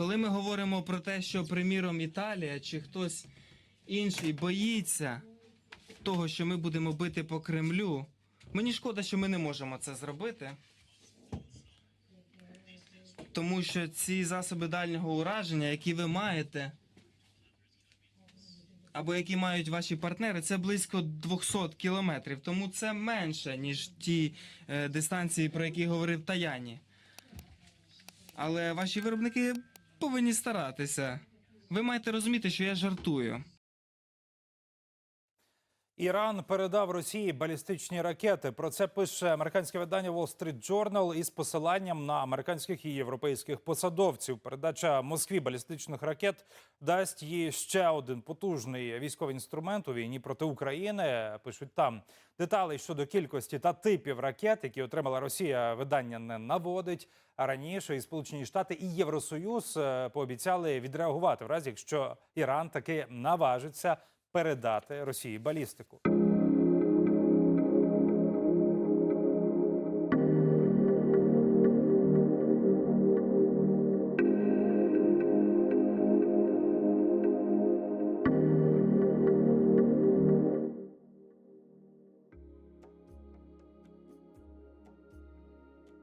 Коли ми говоримо про те, що, приміром, Італія чи хтось інший боїться того, що ми будемо бити по Кремлю, мені шкода, що ми не можемо це зробити. Тому що ці засоби дальнього ураження, які ви маєте, або які мають ваші партнери, це близько 200 кілометрів. Тому це менше, ніж ті е, дистанції, про які говорив Таяні. Але ваші виробники повинні старатися. Ви маєте розуміти, що я жартую. Іран передав Росії балістичні ракети. Про це пише американське видання Wall Street Journal із посиланням на американських і європейських посадовців. Передача Москві балістичних ракет дасть їй ще один потужний військовий інструмент у війні проти України. Пишуть там деталей щодо кількості та типів ракет, які отримала Росія. Видання не наводить. А раніше і Сполучені Штати і Євросоюз е, пообіцяли відреагувати в разі, якщо Іран таки наважиться передати Росії балістику.